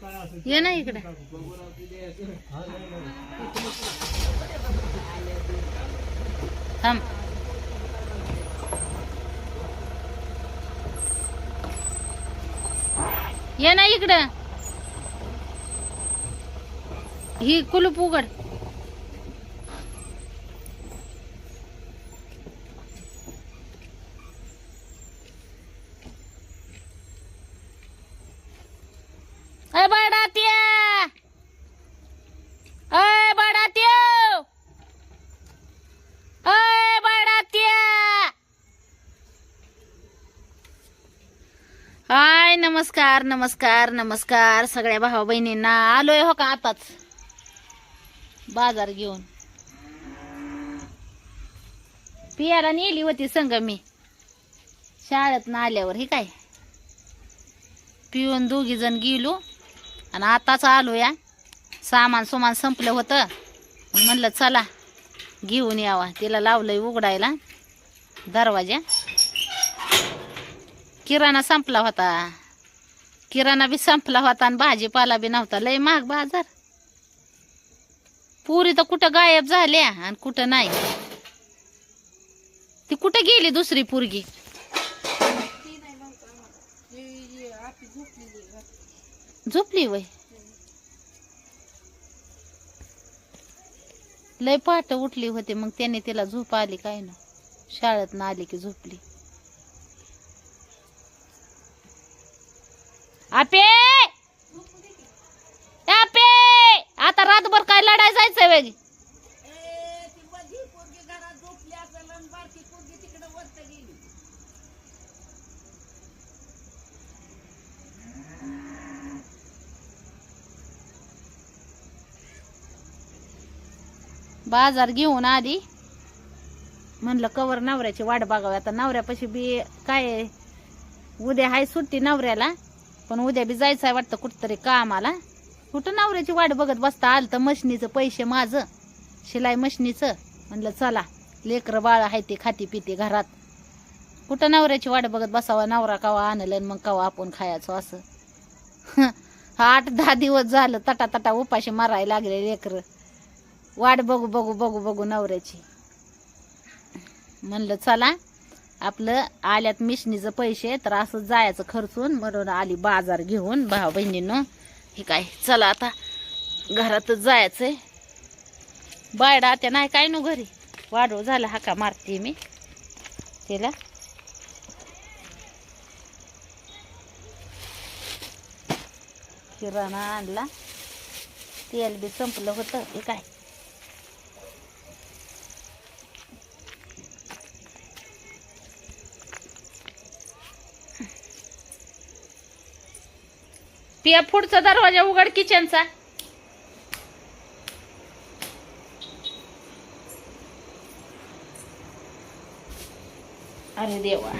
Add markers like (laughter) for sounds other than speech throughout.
ये ना इकडे. थांब. ये ना इकडं. ही कुलूप उघड. नमस्कार नमस्कार नमस्कार. सगळ्या भावा बहिणींना आलोय हो का आताच? बाजार घेऊन. पियाला नेली होती संग मी. शाळेत ना आल्यावर हे काय? पिऊन दोघी जण गेलो आणि आताच आलो या सामान सुमान संपलं होतं. म्हणलं चला घेऊन यावा. तिला लावलंय उघडायला दरवाजा. किराणा संपला होता. किराणा बी संपला होता आणि भाजीपाला बी नव्हता. लय महाग बाजार. पुरी तर कुठं गायब झाल्या आणि कुठं नाही. ती कुठं गेली दुसरी पोरगी? झोपली वय. लय पाठ उठली होती मग त्याने तिला झोप आली काय ना? शाळेत ना आली की झोपली. आपे! आपे! आता रातभर काय लढाय जायचंय वेग बाजार घेऊन आधी म्हणलं कवर नवऱ्याची वाट बघावी. आता नवऱ्यापाशी बी काय उद्या हाय सुट्टी नवऱ्याला. पण उद्या बी जायचं आहे वाटतं कुठंतरी कामाला. कुठं नवऱ्याची वाट बघत बसता आलं तर मशनीचं पैसे माझं. शिलाई मशनीचं. म्हणलं चला लेकरं बाळ आहे ते खाती पिते घरात. कुठं नवऱ्याची वाट बघत बसावा नवरा कवा आणलं आणि मग कवा आपण खायचो असं. हा आठ दहा दिवस झालं तटा तटा उपाशी मारायला लागले लेकरं. वाट बघू बघू बघू बघू नवऱ्याची. म्हणलं चला आपलं आल्यात मिशनीचं पैसे तर असं जायचं खर्चून म्हणून आली बाजार घेऊन भाऊ बहिणीनं. हे काय चला आता घरातच जायचंय. बायडा आता नाही काय नो घरी? वाढव झाला हाका मारते मी. तिला. किराणा आणला. तेल बी संपलं होतं. हे काय? पिया पुढचा दरवाजा उघड किचनचा. अरे देवा.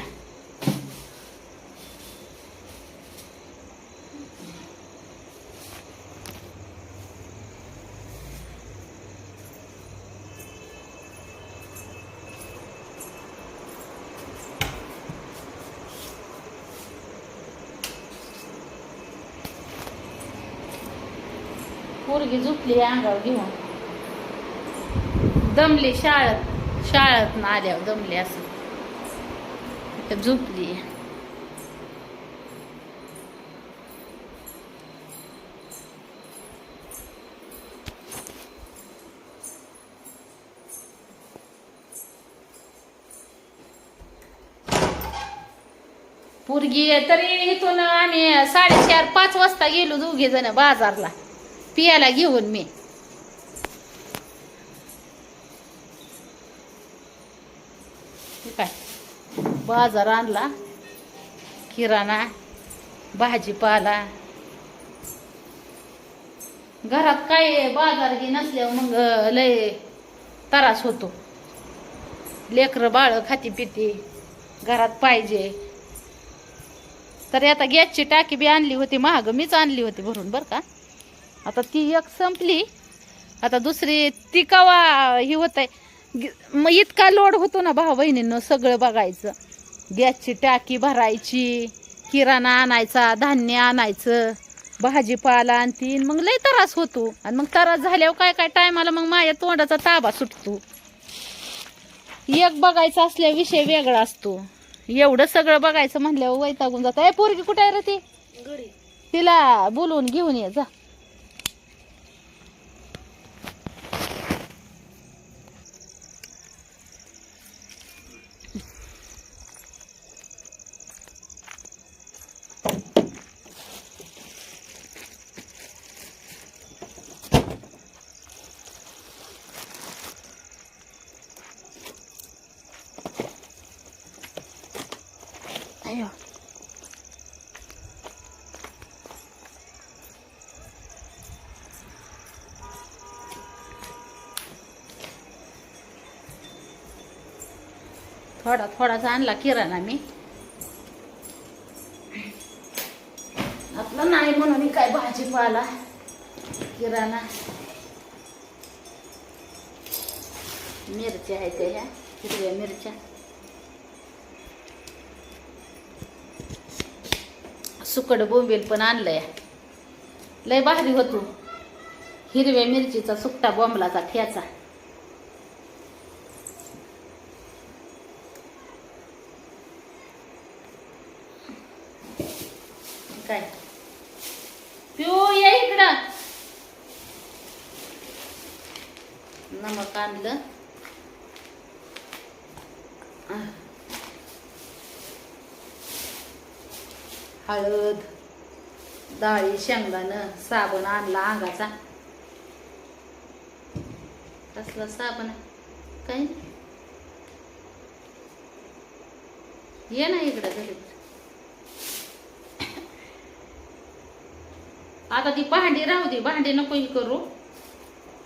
पोरगी झोपली अंगावर घेऊन. दमली शाळेत शाळेत आल्यावर दमली असं. झोपली. पोरगी तरी इथून आम्ही साडेचार पाच वाजता गेलो दोघे जण बाजारला. पियाला घेऊन मी. काय? बाजार आणला किराणा भाजीपाला. घरात काय बाजार घे नसल्यावर मग लय त्रास होतो. लेकरं बाळ खाती पिती घरात पाहिजे. तर आता गॅसची टाकी बी आणली होती महाग मीच आणली होती भरून बरं का? आता ती एक संपली. आता दुसरी ती कवा ही होत आहे मग इतका लोड होतो ना भाऊ बहिणींनं सगळं बघायचं. गॅसची टाकी भरायची किराणा आणायचा धान्य आणायचं भाजीपाला आणि तीन. मग लय त्रास होतो. आणि मग त्रास झाल्यावर काय काय टायमाला मग माझ्या तोंडाचा ताबा सुटतो. एक बघायचं असल्या विषय वेगळा असतो. एवढं सगळं बघायचं म्हणल्यावर वैतागून जात. ए पोरगी कुठे आहे रे ती? तिला बोलवून घेऊन ये जा. Ja. थोडा थोडासा आणला किराणा मी. आपलं नाही म्हणून काय भाजीपाला किराणा. मिरच्या आहेत ह्या हिरव्या मिरच्या. सुकड बोंबील पण आणलंय. लय भारी होतो. हिरव्या मिरचीचा सुकटा बोंबलाचा ठ्याचा काय? पिऊ ये इकडं. नमक आणलं आह. हळद डाळी शेंगदाणं साबण आणला अंगाचा. कसला साबण? आहे? काय? ये ना इकडं घरी. आता ती भांडी राहू दे भांडी नको ही करू.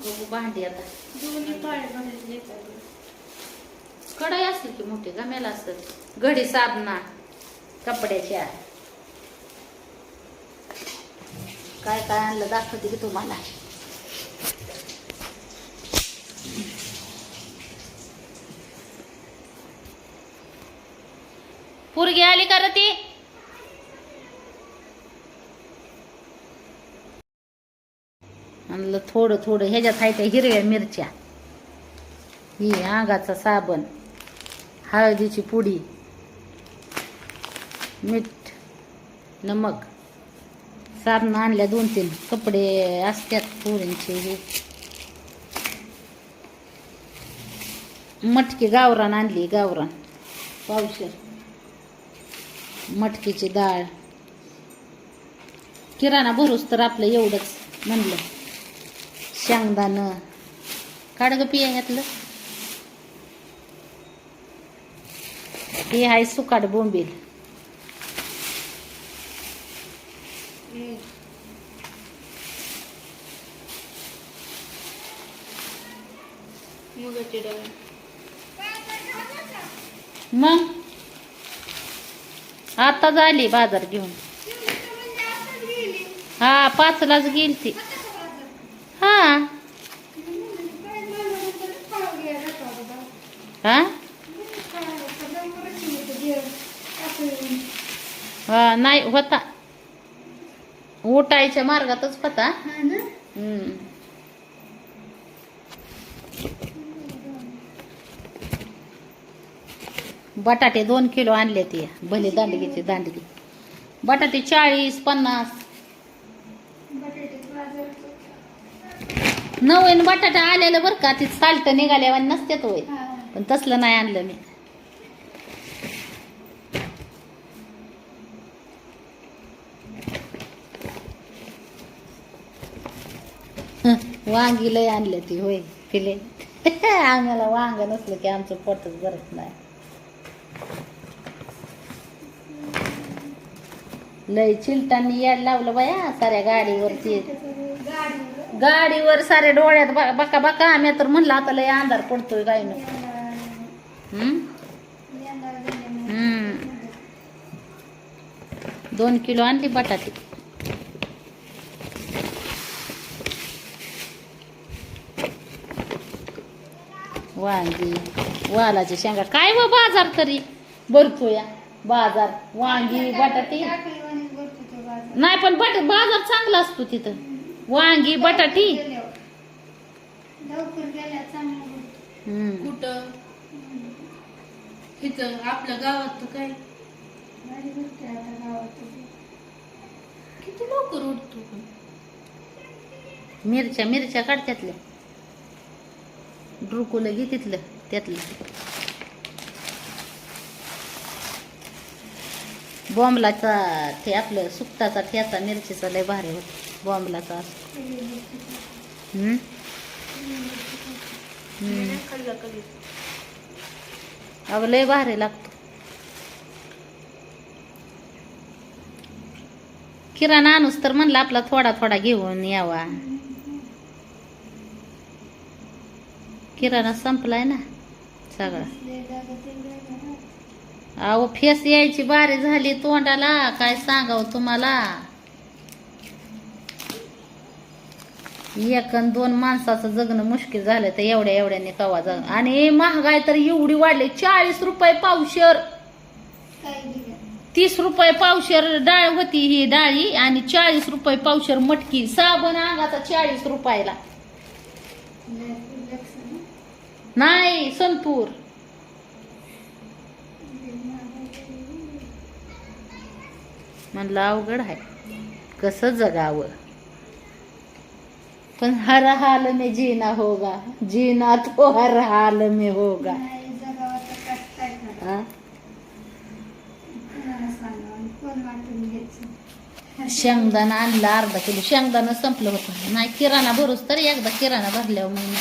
बघू भांडी आता. कढाई असली की मोठी गमेला असत घडी साबणा कपड्याच्या. काय काय आणलं दाखवते की तुम्हाला. पोरगी आली का ती? आणलं थोडं थोडं ह्याच्यात आहे त्या हिरव्या मिरच्या. ही अंगाचा साबण हळदीची पुडी मीठ नमक. साधनं आणल्या दोन तीन कपडे असतात पोरींचे हे. मटकी गावरान आणली गावरान. पावशेर. मटकीची डाळ. किराणा भरूस तर आपलं एवढंच म्हणलं. शेंगदाणं. काढ ग पिया ह्यातलं. हे आहे सुकाट बोंबील. मुगाची डाळ मग? आता झाली बाजार घेऊन. हा पाचलाच गेली ती हा. हा? हा नाही होता. उठायच्या मार्गातच होता. हम्म. बटाटे दोन किलो आणले ते भले दांडगीचे दांडगी. बटाटे चाळीस पन्नास. नवीन बटाटा आलेलं बरं का ती साल्ट निघाल्यावर नसते तो पण तसलं नाही आणलं मी. वांगी लय आणले ती होय पिले (laughs) आम्हाला वांग नसलं की आमचं पोटच भरत नाही. लय चिलटांनी याड लावलं बाया साऱ्या गाडीवरती. गाडीवर साऱ्या डोळ्यात ब- बका बका. आम्ही तर म्हणलं आता लय अंधार पडतोय गायनं दोन किलो आणली बटाटे. वांगी वालाची शेंगा. काय व बाजार तरी? भरतोया बाजार वांगी बटाटे. नाही पण बट बाजार चांगला असतो तिथं. वांगी बटाटी. कुठं? इथं आपल्या गावात तर काय? किती लवकर उठतो पण? मिरच्या मिरच्या काढ त्यातल्या. ड्रुकुलं घे तिथलं त्यातलं. बॉम्बलाचा ते आपलं सुकटाचा ठेचा मिरचीचा लय भारी होत. बॉम्बलाचा असतो अगं लय भारी लागतो. किराणा आणूस तर म्हणलं आपला थोडा थोडा घेऊन यावा. किराणा संपलाय ना सगळा. अहो फेस यायची बारी झाली तोंडाला. काय सांगावं तुम्हाला? एक अन दोन माणसाचं जगणं मुश्किल झालं तर एवढ्या एवढ्याने कवा जग आणि महागाई तर एवढी वाढली. चाळीस रुपये पावशर. तीस रुपये पावशर डाळ होती ही डाळी आणि चाळीस रुपये पावशर मटकी. साबण अंगाचा चाळीस रुपयाला. नाही संतूर. म्हणलं अवघड आहे. कसं जगावं? पण हर हाल में जीना होगा. जीना तो हर हाल में होगा. शेंगदाणा आणला अर्धा किलो शेंगदाणा संपलं होतं. नाही किराणा भरूच तर एकदा किराणा भरल्यावर मग.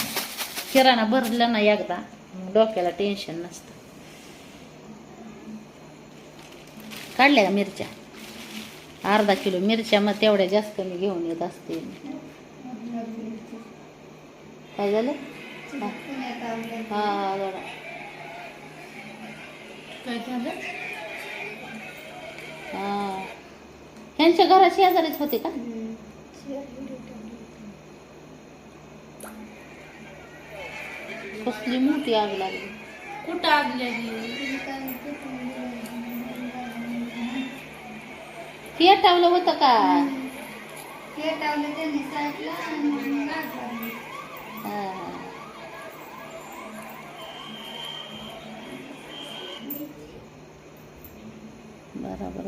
किराणा भरला ना एकदा. डोक्याला टेन्शन नसतं. काढल्या का मिरच्या? अर्धा किलो मिरच्या मग तेवढ्या जास्त मी घेऊन येत असते. काय झालं? हा जरा. काय झालं? हा. ह्यांच्या घरा शेजारीच होते का? कसली मोठी आग लागली. कुठं आग लागली? पेटावलं होतं का पेटावलं त्यांनी साईडला. हा, हा. बरोबर